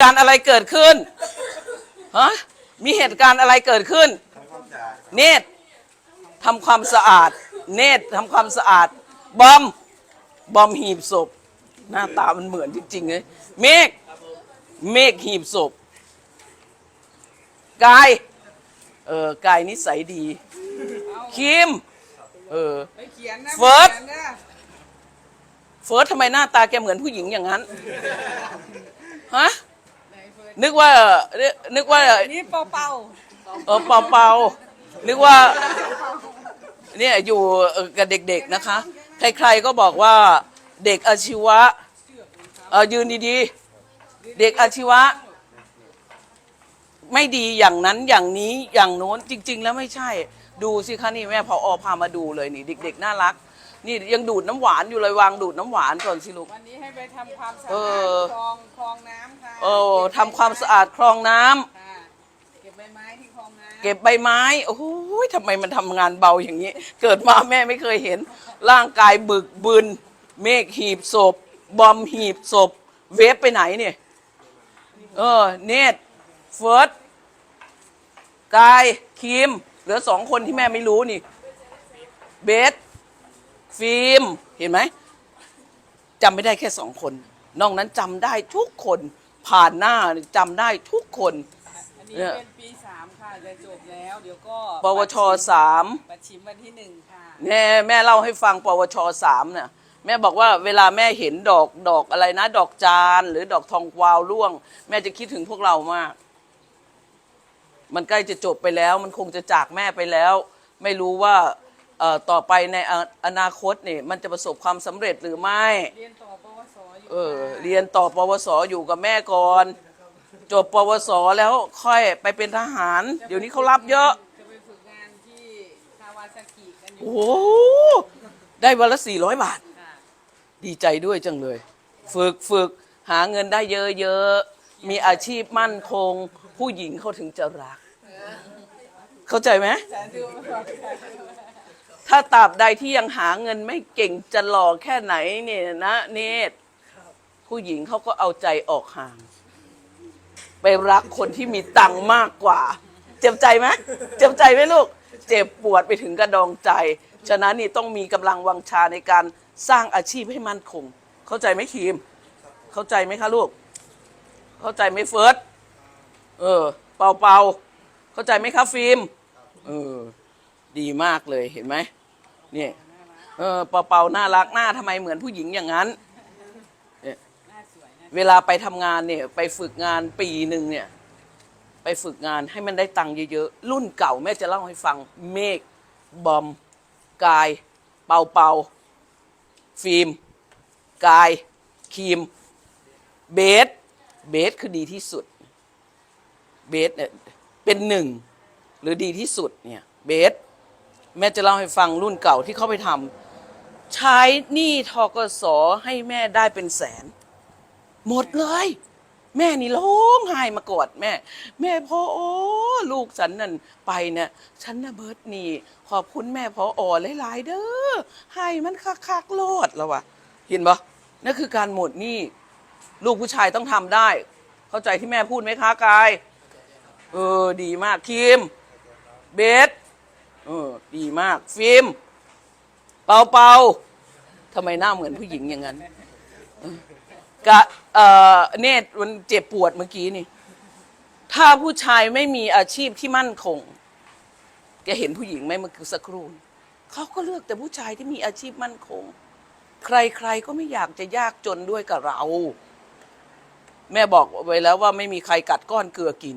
การณ์อะไรเกิดขึ้นฮะมีเหตุการณ์อะไรเกิดขึ้น เนตรทำความสะอาด เนตรทำความสะอาด บอม บอมหีบศพ หน้าตามันเหมือนจริงๆเลยเมฆเมฆหีบศพกาย เออกายนิสัยดี คิม เออไปเขียนนะเฟิร์สไปขียนนะเฟิร์สทำไมหน้าตาแกเหมือนผู้หญิงอย่างนั้น ฮะไห นเฟิร์สนึกว่า นึกว่านี่เป่าเป่าเออเปาเปานึกว่า เนี่ยอยู่เอ่อกับเด็กๆนะคะ ใครๆก็บอกว่าเด็กอาชีวะเออยืนดีๆ เด็กอาชีวะ ไม่ดีอย่างนั้นอย่างนี้อย่างโน้นจริง ๆ แล้วไม่ใช่ ดูสิคะนี่แม่พออพามาดูเลยนี่ เด็ก ๆ น่ารัก นี่ยังดูดน้ำหวานอยู่เลยวางดูดน้ำหวานก่อนสิลูก วันนี้ให้ไปทำความสะเออาดอ คลองคลองน้ำค่ะโอ้ทำความสะอาดคลองน้ำ ค่ะเก็บใบไม้ที่คลองน้ำเก็บใบไม้ โอ้โหทำไมมันทำงานเบาอย่างนี้ เกิดมาแม่ไม่เคยเห็น ร่างกายบึกบึน เมฆหีบศพ บอมหีบศพ เวฟไปไหนเนี่ย เออ เนตเฟิร์สกาย คิม เหลือสองคนที่แม่ไม่รู้นี่ เบส ฟิล์มเห็นไหมจำไม่ได้แค่สองคน นอกนั้นจำได้ทุกคน ผ่านหน้าจำได้ทุกคน อันนี้เนี่ยเป็นปีสามค่ะจะจบแล้ว เดี๋ยวก็ปวชสามปัดชิมวันที่หนึ่งค่ะแม่แม่เล่าให้ฟังปวชสามเนี่ยแม่บอกว่าเวลาแม่เห็นดอกดอกอะไรนะ ดอกจานหรือดอกทองกวาวร่วง แม่จะคิดถึงพวกเรามาก มันใกล้จะจบไปแล้ว มันคงจะจากแม่ไปแล้ว ไม่รู้ว่าเอ่อ ต่อไปในออนาคตเนี่ยมันจะประสบความสำเร็จหรือไม่ เรียนต่อปวสอยู่เออค่ะเรียนต่อปวสอยู่กับแม่ก่อน จบปวสแล้วค่อยไปเป็นทหาร เดี๋ยวนี้เขารับเยอะ จะไปฝึกงานที่คาวาซากิกันอยู่โอ้โหได้วันละสี่ร้อยบาท ค่ะดีใจด้วยจังเลย ฝึกฝึกหาเงินได้เยอะๆ มีอาชีพมั่นคง ผู้หญิงเขาถึงจะรัก เข้าใจไหม สาธุค่ะ ถ้าตราบใดที่ยังหาเงินไม่เก่งจะหล่อแค่ไหนเนี่ยนะเนตรผู้หญิงเขาก็เอาใจออกห่าง ไปรักคนที่มีตังค์มากกว่า เจ็บใจไหมเจ็บใจไหมลูก เจ็บปวดไปถึงกระดองใจ ฉะนั้นนี่ต้องมีกำลังวังชาในการสร้างอาชีพให้มั่นคง เข้าใจไหมคีม เข้าใจไหมคะลูก เข้าใจไหมเฟิร์สเออ เปาเปาเข้าใจไหมคะฟิล์มเออ ดีมากเลยเห็นไหมเนี่ยเออเปาเป่าน่ารักหน้าทำไมเหมือนผู้หญิงอย่างนั้นเนี่ยหน้าสวยนะเวลาไปทำงานเนี่ยไปฝึกงานปีหนึ่งเนี่ย ไปฝึกงานให้มันได้ตังค์เยอะๆรุ่นเก่าแม่จะเล่าให้ฟังเมฆบอม กาย เป่าเป่าฟิล์ม กายครีม เบสเบสคือดีที่สุด เบสเนี่ยเป็นหนึ่งหรือดีที่สุดเนี่ยเบส แม่จะเล่าให้ฟังรุ่นเก่าที่เขาไปทำใช้หนี้ทกสให้แม่ได้เป็นแสน หมดเลย แม่นี่ร้องไห้มากอดแม่ แม่พ่อโอ้ลูกฉันนั่นไปเนี่ยฉันน่ะเบิร์ดนี่ ขอบคุณแม่พออหลายๆเด้อให้มันคักๆโลดแล้ววะเห็นปะนั่นคือการหมดหนี้ลูกผู้ชายต้องทำได้ เข้าใจที่แม่พูดไหมคะกาย เออ ดีมากคิม เบส ออ ดีมาก ฟิล์มเปาเปาทำไมหน้าเหมือนผู้หญิงอย่างนั้นกะเอ่อเนตรมันเจ็บปวดเมื่อกี้นี่ ถ้าผู้ชายไม่มีอาชีพที่มั่นคงแกเห็นผู้หญิงไหมเมื่อสักครู่เขาก็เลือกแต่ผู้ชายที่มีอาชีพมั่นคง ใครๆก็ไม่อยากจะยากจนด้วยกับเรา แม่บอกไว้แล้วว่าไม่มีใครกัดก้อนเกลือกิน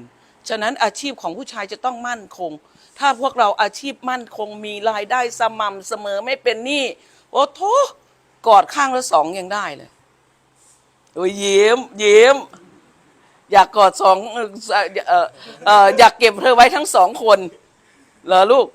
ฉะนั้นอาชีพของผู้ชายจะต้องมั่นคง ถ้าพวกเราอาชีพมั่นคงมีรายได้สม่ำเสมอไม่เป็นหนี้โอ้โถกอดข้างละสองยังได้เลยโอ้ยยิ้มยิ้มอยากกอดสองอออออยากเก็บเธอไว้ทั้งสองคนเหรอลูก